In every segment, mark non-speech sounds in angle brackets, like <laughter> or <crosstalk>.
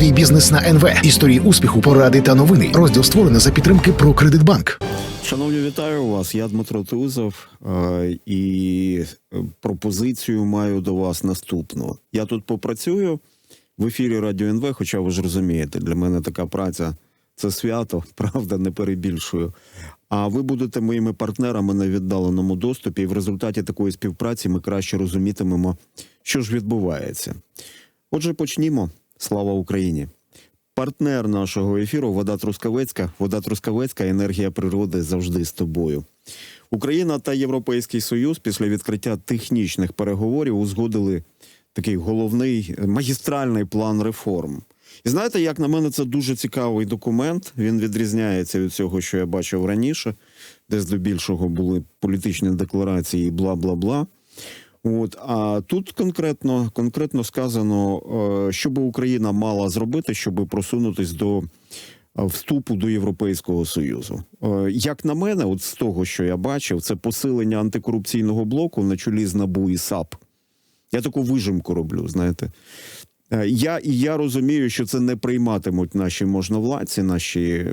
Свій бізнес на НВ. Історії успіху, поради та новини. Розділ створений за підтримки про Кредитбанк. Шановні, вітаю вас. Я Дмитро Тузов е, і пропозицію маю до вас наступну. Я тут попрацюю в ефірі Радіо НВ, хоча ви ж розумієте, для мене така праця це свято, <laughs> правда, не перебільшую. А ви будете моїми партнерами на віддаленому доступі, і в результаті такої співпраці ми краще розумітимемо, що ж відбувається. Отже, почнімо. Слава Україні! Партнер нашого ефіру Вода Трускавецька. Вода Трускавецька, енергія природи завжди з тобою. Україна та Європейський Союз після відкриття технічних переговорів узгодили такий головний магістральний план реформ. І знаєте, як на мене, це дуже цікавий документ. Він відрізняється від цього, що я бачив раніше, де здебільшого були політичні декларації і бла бла бла. От а тут конкретно конкретно сказано, е, що би Україна мала зробити, щоб просунутись до е, вступу до Європейського союзу. Е, Як на мене, от з того, що я бачив, це посилення антикорупційного блоку на чолі з НАБУ і САП. Я таку вижимку роблю, знаєте. Я і я розумію, що це не прийматимуть наші можновладці, наші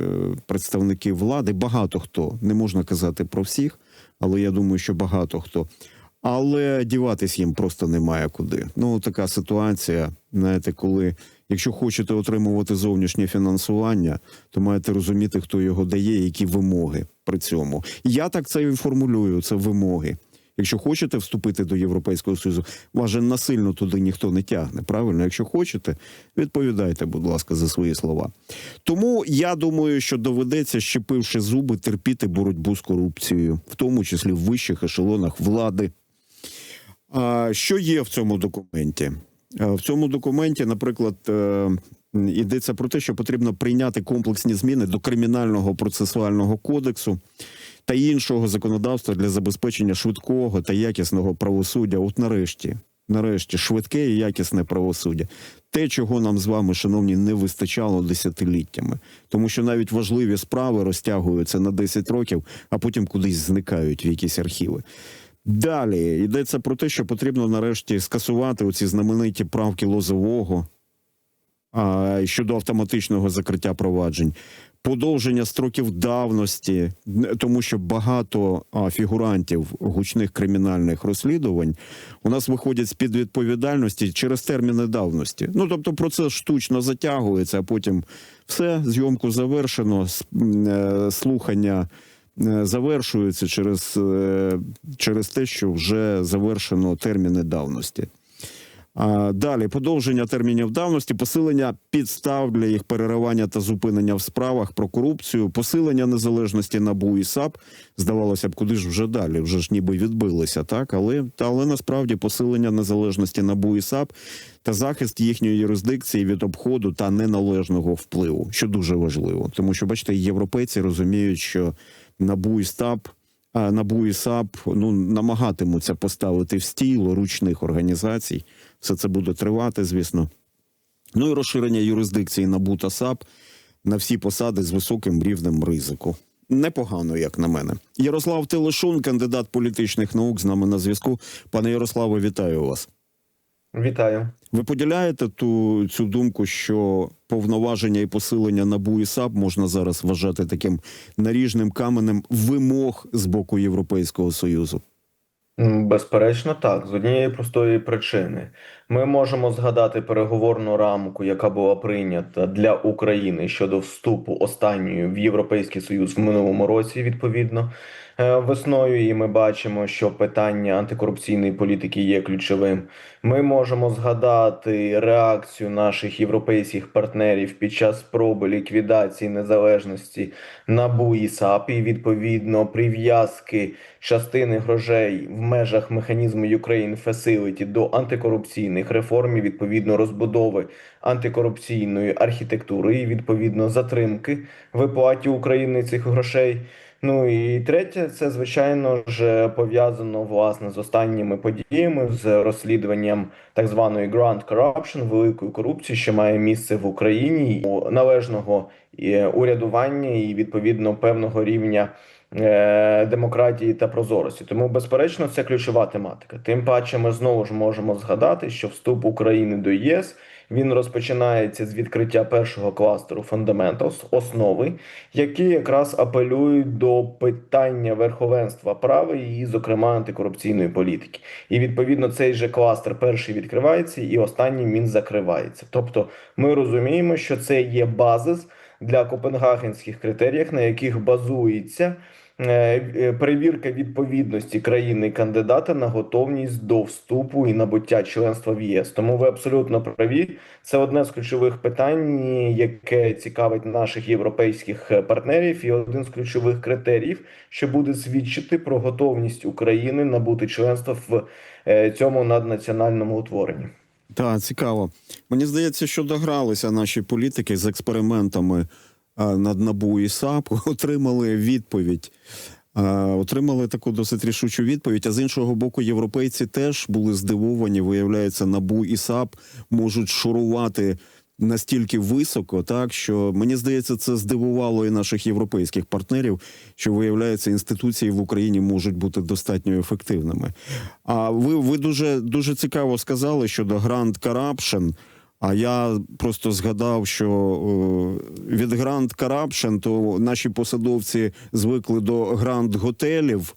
представники влади. Багато хто не можна казати про всіх, але я думаю, що багато хто. Але діватись їм просто немає куди. Ну така ситуація. Знаєте, коли якщо хочете отримувати зовнішнє фінансування, то маєте розуміти, хто його дає, які вимоги при цьому. Я так це і формулюю. Це вимоги. Якщо хочете вступити до Європейського Союзу, вас же насильно туди ніхто не тягне. Правильно, якщо хочете, відповідайте, будь ласка, за свої слова. Тому я думаю, що доведеться, щепивши зуби, терпіти боротьбу з корупцією, в тому числі в вищих ешелонах влади. А що є в цьому документі? В цьому документі, наприклад, е, йдеться про те, що потрібно прийняти комплексні зміни до кримінального процесуального кодексу та іншого законодавства для забезпечення швидкого та якісного правосуддя. От нарешті, нарешті, швидке і якісне правосуддя. Те, чого нам з вами, шановні, не вистачало десятиліттями, тому що навіть важливі справи розтягуються на 10 років, а потім кудись зникають в якісь архіви. Далі йдеться про те, що потрібно нарешті скасувати оці знамениті правки Лозового а, щодо автоматичного закриття проваджень, подовження строків давності, тому що багато а, фігурантів гучних кримінальних розслідувань у нас виходять з під відповідальності через терміни давності. Ну тобто процес штучно затягується, а потім все зйомку завершено, е, слухання завершуються через, е, через те, що вже завершено терміни давності. Далі подовження термінів давності, посилення підстав для їх переривання та зупинення в справах про корупцію, посилення незалежності НАБУ і САП. Здавалося б, куди ж вже далі? Вже ж ніби відбилися, так але та але насправді посилення незалежності НАБУ і САП та захист їхньої юрисдикції від обходу та неналежного впливу, що дуже важливо, тому що бачите, європейці розуміють, що НАБУ і а НАБУ і САП ну намагатимуться поставити в стіло ручних організацій. Все це буде тривати, звісно. Ну і розширення юрисдикції НАБУ та САП на всі посади з високим рівнем ризику. Непогано, як на мене. Ярослав Телешун, кандидат політичних наук, з нами на зв'язку. Пане Ярославе, вітаю вас. Вітаю. Ви поділяєте ту цю думку, що повноваження і посилення НАБУ і САП можна зараз вважати таким наріжним каменем вимог з боку Європейського союзу? Безперечно, так, з однієї простої причини. Ми можемо згадати переговорну рамку, яка була прийнята для України щодо вступу останньої в Європейський Союз в минулому році, відповідно, е, весною, і ми бачимо, що питання антикорупційної політики є ключовим. Ми можемо згадати реакцію наших європейських партнерів під час спроби ліквідації незалежності НАБУ і САП, і відповідно прив'язки частини грошей в межах механізму Ukraine Facility до антикорупційних реформ, і відповідно розбудови антикорупційної архітектури, і відповідно затримки виплаті України цих грошей. Ну і третє, це звичайно ж пов'язано власне з останніми подіями з розслідуванням так званої Grand Corruption, великої корупції, що має місце в Україні належного е, урядування і відповідно певного рівня демократії та прозорості. Тому, безперечно, це ключова тематика. Тим паче, ми знову ж можемо згадати, що вступ України до ЄС Він розпочинається з відкриття першого кластеру Fundamentals, основи, які якраз апелюють до питання верховенства права і, зокрема, антикорупційної політики. І відповідно цей же кластер перший відкривається, і останній він закривається. Тобто, ми розуміємо, що це є базис для копенгагенських критеріїв, на яких базується. е, е, Перевірка відповідності країни кандидата на готовність до вступу і набуття членства в ЄС. Тому ви абсолютно праві. Це одне з ключових питань, яке цікавить наших європейських е, партнерів, і один з ключових критеріїв, що буде свідчити про готовність України набути членства в цьому наднаціональному утворенні. Так, цікаво. Мені здається, що догралися наші політики з експериментами над НАБУ і САП, <laughs> отримали відповідь. Отримали таку досить рішучу відповідь. А з іншого боку, європейці теж були здивовані. Виявляється, НАБУ і САП можуть шурувати настільки високо, так що мені здається, це здивувало і наших європейських партнерів, що виявляється, інституції в Україні можуть бути достатньо ефективними. А ви, ви дуже дуже цікаво сказали щодо Grand Corruption. А я просто згадав, що о, від Grand Corruption то наші посадовці звикли до гранд готелів.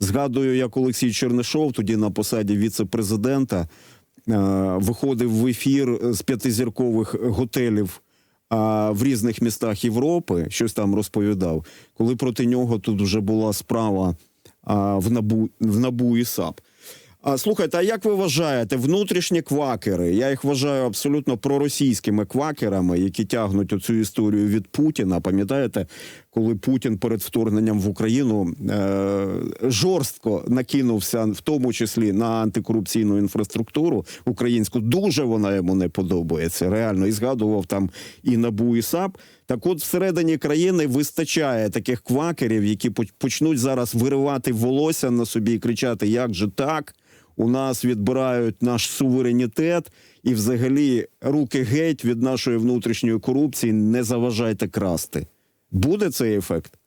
Згадую, як Олексій Чернишов, тоді на посаді віце-президента, е, виходив в ефір з п'ятизіркових готелів в різних містах Європи, щось там розповідав, коли проти нього тут вже була справа в НАБУ, в НАБУ і САП. А слухайте, а як ви вважаєте, внутрішні квакери? Я їх вважаю абсолютно проросійськими квакерами, які тягнуть оцю історію від Путіна. Пам'ятаєте, коли Путін перед вторгненням в Україну е- жорстко накинувся, в тому числі на антикорупційну інфраструктуру українську, дуже вона йому не подобається. Реально, і згадував там і НАБУ, і САП. Так, от всередині країни вистачає таких квакерів, які почнуть зараз виривати волосся на собі і кричати: як же так? У нас відбирають наш суверенітет, і взагалі руки геть від нашої внутрішньої корупції не заважайте красти. Буде цей ефект?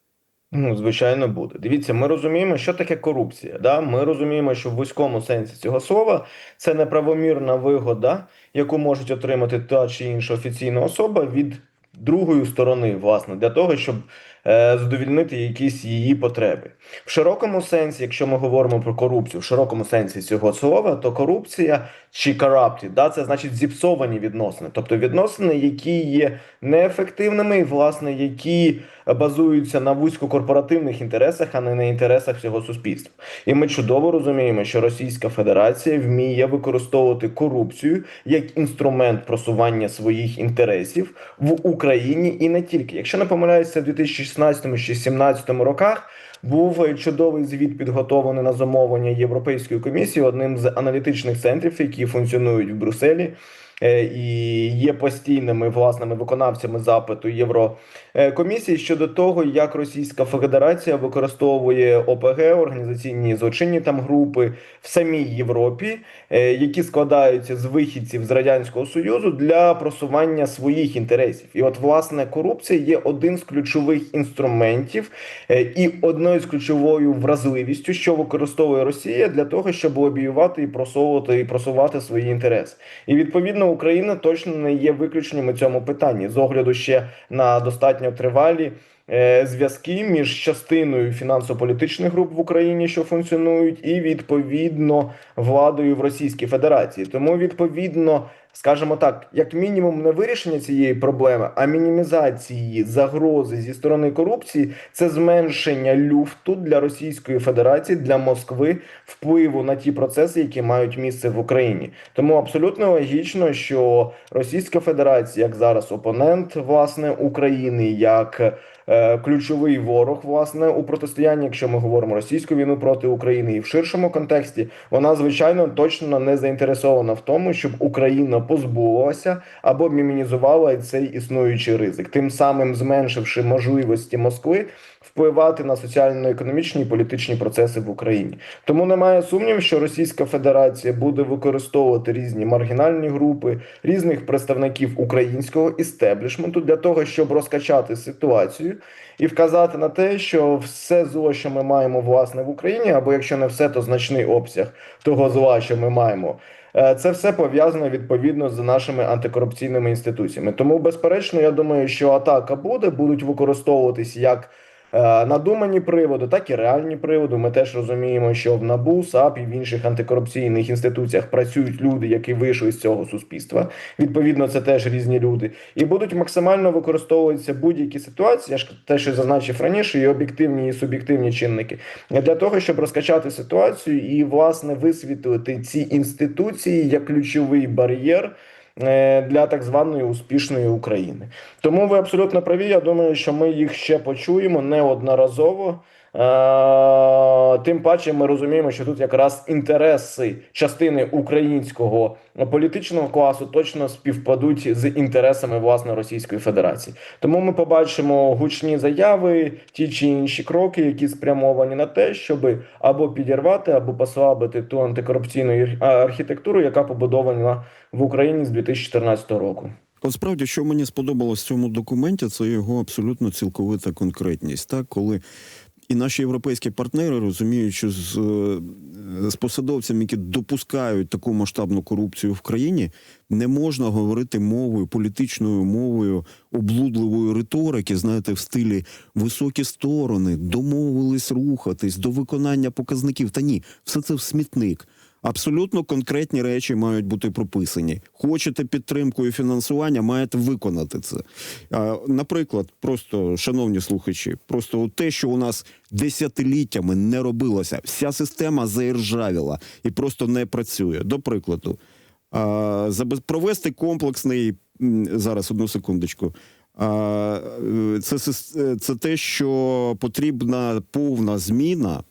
Ну, звичайно, буде. Дивіться, ми розуміємо, що таке корупція. Да? Ми розуміємо, що в вузькому сенсі цього слова це неправомірна вигода, яку можуть отримати та чи інша офіційна особа від другої сторони, власне, для того, щоб задовільнити якісь її потреби. В широкому сенсі, якщо ми говоримо про корупцію, в широкому сенсі цього слова, то корупція чи corrupted, да, це значить зіпсовані відносини, тобто відносини, які є неефективними, і, власне, які базуються на вузькокорпоративних інтересах, а не на інтересах всього суспільства. І ми чудово розуміємо, що Російська Федерація вміє використовувати корупцію як інструмент просування своїх інтересів в Україні і не тільки. Якщо не помиляюся, в 2016 чи 2017 роках. Був чудовий звіт підготовлений на замовлення Європейської комісії одним з аналітичних центрів, які функціонують в Брюсселі. Е, І є постійними власними виконавцями запиту Єврокомісії щодо того, як Російська Федерація використовує ОПГ, організаційні злочинні там групи в самій Європі, е, які складаються з вихідців з радянського союзу для просування своїх інтересів. І от власне корупція є один з ключових інструментів е, і одною з ключовою вразливістю, що використовує Росія для того, щоб лобіювати і просовувати і просувати свої інтереси. І відповідно Україна точно не є виключенням у цьому питанні з огляду ще на достатньо тривалі. е, Зв'язки між частиною фінансово-політичних груп в Україні, що функціонують, і відповідно владою в Російській Федерації. Тому відповідно, скажімо так, як мінімум, не вирішення цієї проблеми, а мінімізації загрози зі сторони корупції це зменшення люфту для Російської Федерації для Москви впливу на ті процеси, які мають місце в Україні. Тому абсолютно логічно, що Російська Федерація, як зараз опонент власне України, як ключовий ворог власне у протистоянні, якщо ми говоримо російську війну проти України і в ширшому контексті, вона звичайно точно не заінтересована в тому, щоб Україна позбулася або мінімізувала цей існуючий ризик, тим самим зменшивши можливості Москви впливати на соціально-економічні і політичні процеси в Україні. Тому немає сумнівів, що Російська Федерація буде використовувати різні маргінальні групи, різних представників українського істеблішменту для того, щоб розкачати ситуацію і вказати на те, що все зло, що ми маємо власне в Україні, або якщо не все, то значний обсяг того зла, що ми маємо. е, це все пов'язано відповідно з нашими антикорупційними інституціями. Тому, безперечно, я думаю, що атака буде, будуть використовуватись як надумані приводи, так і реальні приводи. Ми теж розуміємо, що в НАБУ, САП і в інших антикорупційних інституціях працюють люди, які вийшли з цього суспільства. Відповідно, це теж різні люди, і будуть максимально використовуватися будь-які ситуації. Я ж те, що зазначив раніше, і об'єктивні і суб'єктивні чинники для того, щоб розкачати ситуацію і власне висвітлити ці інституції як ключовий бар'єр. Е, Для так званої успішної України, тому ви абсолютно праві. Я думаю, що ми їх ще почуємо неодноразово. Е, Тим паче, ми розуміємо, що тут якраз інтереси частини українського політичного класу точно співпадуть з інтересами власне Російської Федерації. Тому ми побачимо гучні заяви, ті чи інші кроки, які спрямовані на те, щоб або підірвати, або послабити ту антикорупційну архітектуру, яка побудована в Україні з 2014 року. От що мені сподобалось в цьому документі, це його абсолютно цілковита конкретність. Так, коли і наші європейські партнери розуміють, що з, е, з посадовцями, які допускають таку масштабну корупцію в країні, не можна говорити мовою, політичною мовою облудливої риторики, знаєте, в стилі високі сторони, домовились рухатись до виконання показників. Та ні, все це в смітник. Абсолютно конкретні речі мають бути прописані. Хочете підтримку і фінансування, маєте виконати це. Наприклад, просто, шановні слухачі, просто те, що у нас десятиліттями не робилося, вся система заіржавіла і просто не працює. До прикладу, провести комплексний зараз одну секундочку. Е, Це, це те, що потрібна повна зміна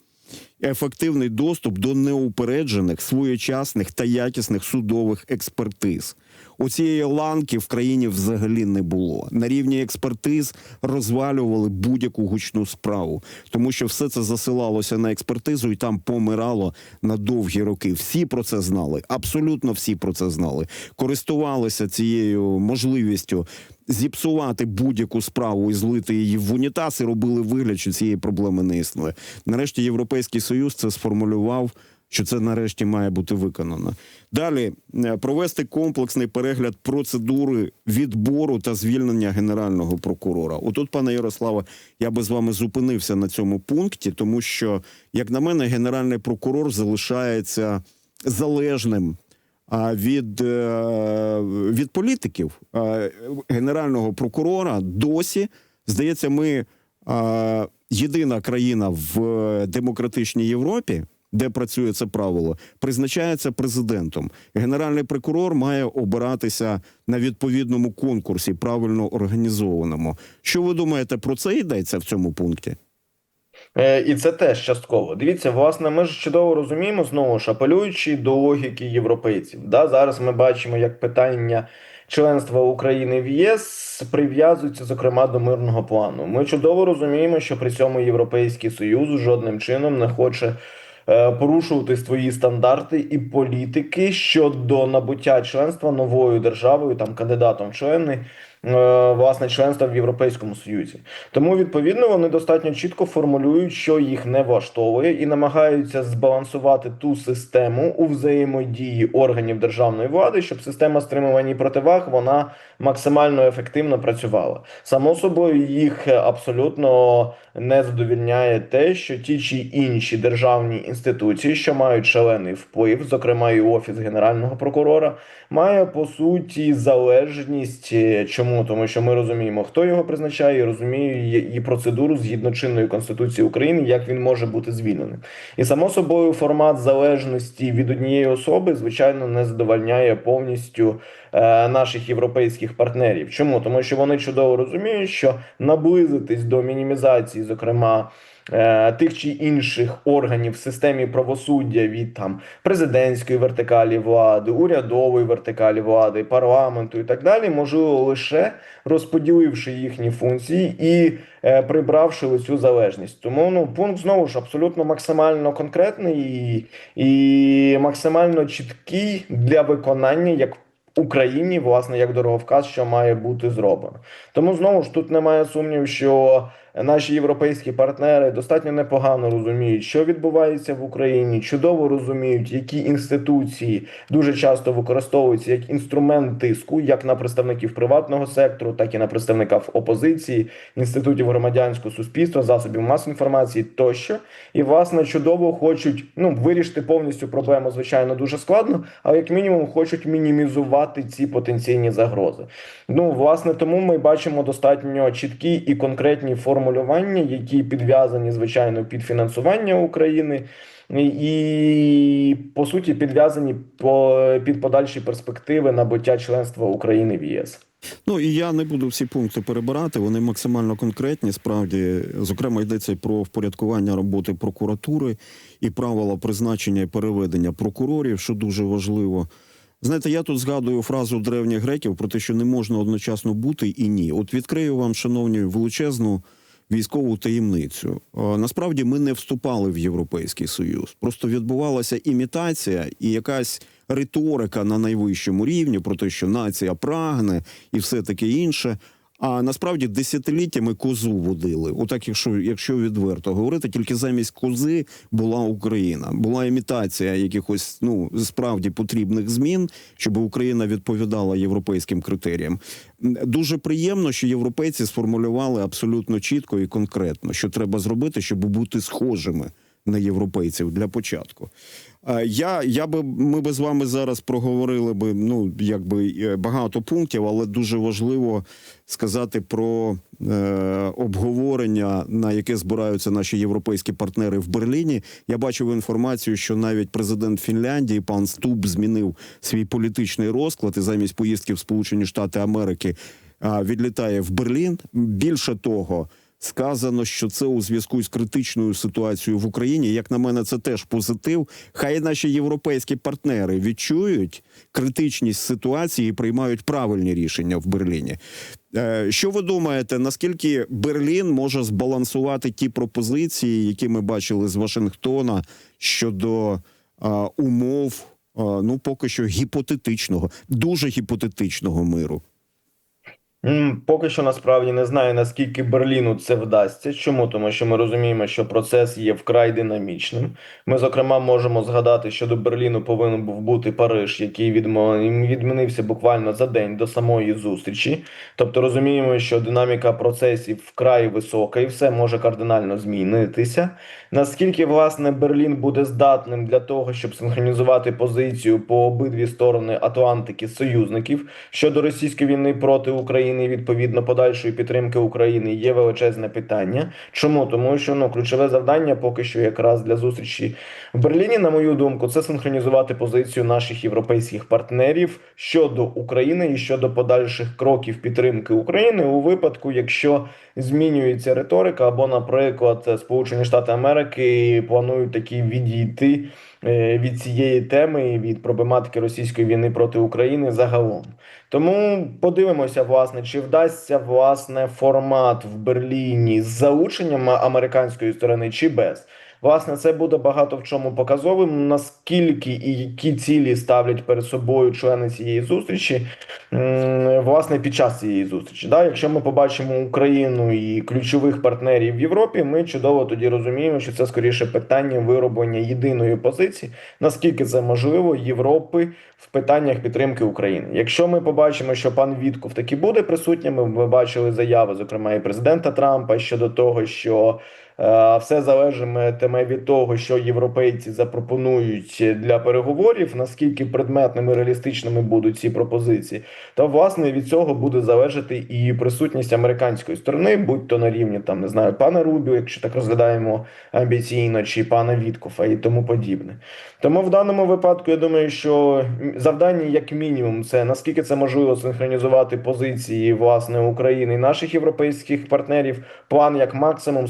ефективний доступ до неупереджених, своєчасних та якісних судових експертиз. Оцієї ланки в країні взагалі не було. На рівні експертиз розвалювали будь-яку гучну справу, тому що все це засилалося на експертизу і там помирало на довгі роки. Всі про це знали, абсолютно всі про це знали. Користувалися цією можливістю зіпсувати будь-яку справу і злити її в унітаз, і робили вигляд, що цієї проблеми не існує. Нарешті Європейський Союз це сформулював. Що це нарешті має бути виконано. Далі е, провести комплексний перегляд процедури відбору та звільнення генерального прокурора. Отут, пане Ярославе, я би з вами зупинився на цьому пункті, тому що, як на мене, генеральний прокурор залишається залежним від, е, від політиків. Генерального прокурора досі здається, ми єдина країна в е, демократичній Європі. Де працює це правило, призначається президентом. Генеральний прокурор має обиратися на відповідному конкурсі, правильно організованому. Що ви думаєте про це йдеться в цьому пункті? Е, І це теж частково. Дивіться, власне, ми ж чудово розуміємо знову ж апелюючи до логіки європейців. Да, зараз ми бачимо, як питання членства України в ЄС прив'язується, зокрема, до мирного плану. Ми чудово розуміємо, що при цьому Європейський Союз жодним чином не хоче. Е, Порушувати свої стандарти і політики щодо набуття членства новою державою, там кандидатом члени, е, власне членства в Європейському Союзі. Тому відповідно вони достатньо чітко формулюють, що їх не влаштовує, і намагаються збалансувати ту систему у взаємодії органів державної влади, щоб система стримування і противаг вона максимально ефективно працювала. Само собою їх абсолютно не задовільняє те, що ті чи інші державні інституції, що мають шалений вплив, зокрема і офіс генерального прокурора, має по суті залежність. Е, Чому? Тому що ми розуміємо, хто його призначає, і розуміє і процедуру згідно чинної конституції України, як він може бути звільненим. І само собою формат залежності від однієї особи, звичайно, не задовольняє повністю е, наших європейських партнерів. Чому? Тому що вони чудово розуміють, що наблизитись до мінімізації, зокрема. е, Тих чи інших органів в системі правосуддя від там президентської вертикалі влади, урядової вертикалі влади, парламенту і так далі, можливо лише розподіливши їхні функції і е, прибравши оцю залежність. Тому ну пункт знову ж абсолютно максимально конкретний і, і максимально чіткий для виконання як Україні, власне, як дороговказ, що має бути зроблено. Тому знову ж тут немає сумнів, що наші європейські партнери достатньо непогано розуміють, що відбувається в Україні, чудово розуміють, які інституції дуже часто використовуються як інструмент тиску, як на представників приватного сектору, так і на представників опозиції, інститутів громадянського суспільства, засобів масової інформації тощо. І власне чудово хочуть ну вирішити повністю проблему, звичайно, дуже складно, але як мінімум хочуть мінімізувати ці потенційні загрози. Ну, власне, тому ми бачимо достатньо чіткі і конкретні формулювання, які підв'язані, звичайно, під фінансування України. І по суті підв'язані по під подальші перспективи набуття членства України в ЄС. Ну і я не буду всі пункти перебирати. Вони максимально конкретні. Справді, зокрема, йдеться про впорядкування роботи прокуратури і правила призначення і переведення прокурорів, що дуже важливо. Знаєте, я тут згадую фразу древніх греків про те, що не можна одночасно бути і ні. От відкрию вам, шановні, величезну військову таємницю. Е, Насправді ми не вступали в Європейський Союз. Просто відбувалася імітація і якась риторика на найвищому рівні про те, що нація прагне і все таке інше. А насправді десятиліттями козу водили. Отак, якщо, якщо відверто говорити, тільки замість кози була Україна. Була імітація якихось ну справді потрібних змін, щоб Україна відповідала європейським критеріям. Дуже приємно, що європейці сформулювали абсолютно чітко і конкретно, що треба зробити, щоб бути схожими на європейців для початку. Е, Я, я би ми би з вами зараз проговорили би ну якби е, багато пунктів, але дуже важливо сказати про е, обговорення, на яке збираються наші європейські партнери в Берліні. Я бачив інформацію, що навіть президент Фінляндії пан Стуб змінив свій політичний розклад і замість поїздки в Сполучені Штати Америки а, відлітає в Берлін. Більше того. Сказано, що це у зв'язку з критичною ситуацією в Україні. Як на мене, це теж позитив. Хай наші європейські партнери відчують критичність ситуації і приймають правильні рішення в Берліні. Е, Що ви думаєте, наскільки Берлін може збалансувати ті пропозиції, які ми бачили з Вашингтона щодо умов, ну поки що гіпотетичного, дуже гіпотетичного миру? Поки що насправді не знаю, наскільки Берліну це вдасться. Чому? Тому що ми розуміємо, що процес є вкрай динамічним. Ми, зокрема, можемо згадати, що до Берліну повинен був бути Париж, який відмінився буквально за день до самої зустрічі. Тобто розуміємо, що динаміка процесів вкрай висока і все може кардинально змінитися. Наскільки власне Берлін буде здатним для того, щоб синхронізувати позицію по обидві сторони Атлантики союзників щодо російської війни проти України, і, відповідно подальшої підтримки України, є величезне питання. Чому? Тому що ну ключове завдання поки що якраз для зустрічі в Берліні, на мою думку, це синхронізувати позицію наших європейських партнерів щодо України і щодо подальших кроків підтримки України у випадку, якщо змінюється риторика, або, наприклад, Сполучені Штати Америки планують таки відійти від цієї теми, від проблематики російської війни проти України загалом. Тому подивимося, власне, чи вдасться власне формат в Берліні з залученням американської сторони, чи без. Власне, це буде багато в чому показовим. Наскільки і які цілі ставлять перед собою члени цієї зустрічі, власне, під час цієї зустрічі. Да? Якщо ми побачимо Україну і ключових партнерів в Європі, ми чудово тоді розуміємо, що це скоріше питання вироблення єдиної позиції, наскільки це можливо Європи в питаннях підтримки України. Якщо ми побачимо, що пан Вітков таки буде присутнім, ми бачили заяви, зокрема і президента Трампа щодо того, що все залежатиме від того, що європейці запропонують для переговорів, наскільки предметними реалістичними будуть ці пропозиції, то власне від цього буде залежати і присутність американської сторони, будь то на рівні там не знаю пана Рубіо, якщо так розглядаємо амбіційно, чи пана Віткофа і тому подібне. Тому в даному випадку я думаю, що завдання, як мінімум, це наскільки це можливо синхронізувати позиції власне України і наших європейських партнерів. План як максимум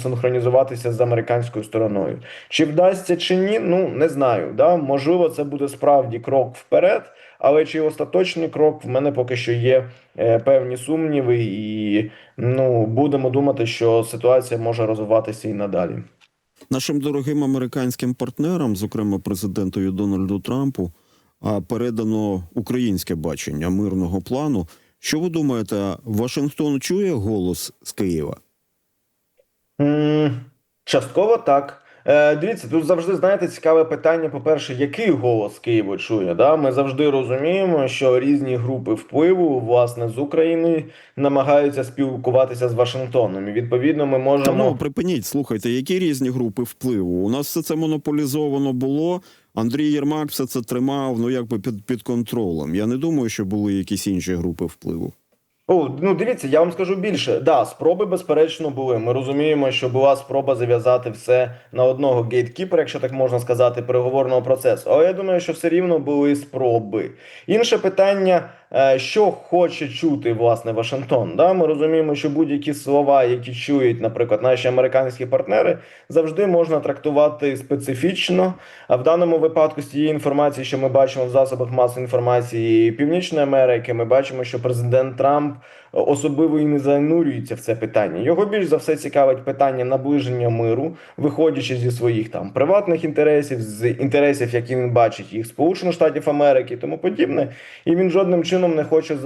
синхронізуватися з американською стороною. Чи вдасться чи ні? Ну не знаю. Да? Можливо, це буде справді крок вперед. Але чи остаточний крок в мене поки що є е, певні сумніви, і ну будемо думати, що ситуація може розвиватися і надалі. Нашим дорогим американським партнерам, зокрема президентові Дональду Трампу, передано українське бачення мирного плану. Що ви думаєте, Вашингтон чує голос з Києва? Частково так. Е, дивіться, тут завжди знаєте цікаве питання. По-перше, який голос Києва чує? Да? Ми завжди розуміємо, що різні групи впливу, власне, з України намагаються спілкуватися з Вашингтоном. І відповідно ми Та можемо. ну припиніть, слухайте, які різні групи впливу? У нас все це монополізовано було. Андрій Єрмак все це тримав, ну якби під, під контролем. Я не думаю, що були якісь інші групи впливу. О, ну дивіться, я вам скажу більше. Да, спроби безперечно були. Ми розуміємо, що була спроба зав'язати все на одного гейткіпера, якщо так можна сказати, переговорного процесу. Але я думаю, що все рівно були спроби. Інше питання, що хоче чути власне Вашингтон. Да? Ми розуміємо, що будь-які слова, які чують, наприклад, наші американські партнери, завжди можна трактувати специфічно. А в даному випадку з тієї інформації, що ми бачимо в засобах масової інформації Північної Америки, ми бачимо, що президент Трамп особливо і не занурюється в це питання. Його більш за все цікавить питання наближення миру, виходячи зі своїх там приватних інтересів, з інтересів, які він бачить їх Сполучених Штатів Америки, і тому подібне. І він жодним чином не хоче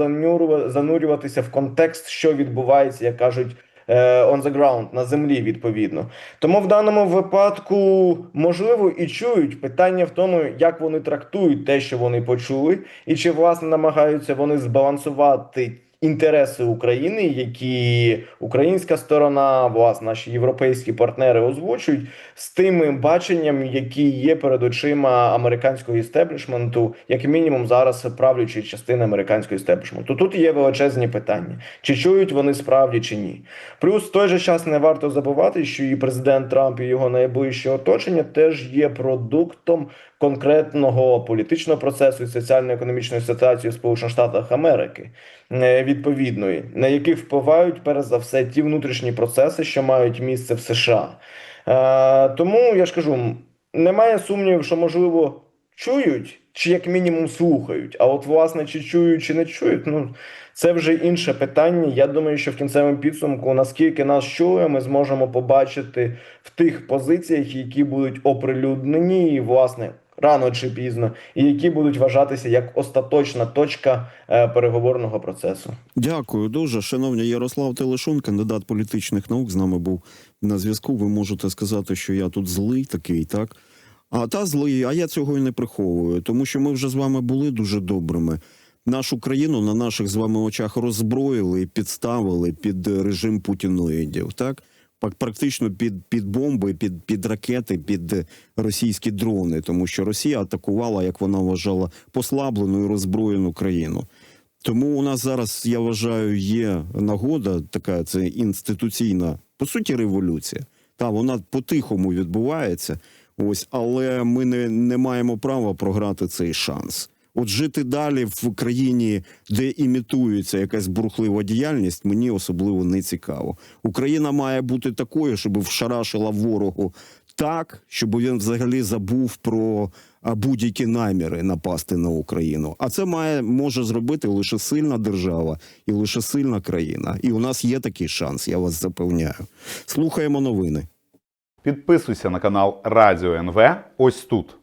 занурюватися в контекст, що відбувається, як кажуть. е, On the ground, на землі, відповідно. Тому в даному випадку можливо і чують питання в тому, як вони трактують те, що вони почули, і чи власне намагаються вони збалансувати інтереси України, які українська сторона, власне, наші європейські партнери озвучують з тими баченням, які є перед очима американського істеблішменту, як мінімум зараз правлячої частини американського істеблішменту. Тут є величезні питання, чи чують вони справді чи ні. Плюс в той же час не варто забувати, що і президент Трамп і його найближче оточення теж є продуктом конкретного політичного процесу і соціально-економічної ситуації в Сполучених Штатах Америки, е, відповідної, на яких впливають перш за все ті внутрішні процеси, що мають місце в США. Е, Тому я ж кажу, немає сумнівів, що можливо чують, чи як мінімум слухають. А от власне, чи чують, чи не чують, ну це вже інше питання. Я думаю, що в кінцевому підсумку, наскільки нас чує, ми зможемо побачити в тих позиціях, які будуть оприлюднені, і власне. Рано чи пізно, і які будуть вважатися як остаточна точка е, переговорного процесу. Дякую дуже. Шановний Ярослав Телешун, кандидат політичних наук, з нами був на зв'язку. Ви можете сказати, що я тут злий такий, так? А та злий, а я цього і не приховую, тому що ми вже з вами були дуже добрими. Нашу країну на наших з вами очах роззброїли і підставили під режим путіноїдів, так? Практично під, під бомби, під, під ракети, під е, російські дрони, тому що Росія атакувала, як вона вважала, послаблену і роззброєну країну. Тому у нас зараз, я вважаю, є нагода, така це інституційна, по суті, революція. Та вона по-тихому відбувається. Ось, але ми не, не маємо права програти цей шанс. От жити далі в країні, де імітується якась бурхлива діяльність, мені особливо не цікаво. Україна має бути такою, щоб вшарашила ворогу так, щоб він взагалі забув про будь-які наміри напасти на Україну. А це має може зробити лише сильна держава і лише сильна країна. І у нас є такий шанс, я вас запевняю. Слухаємо новини. Підписуйся на канал Радіо НВ ось тут.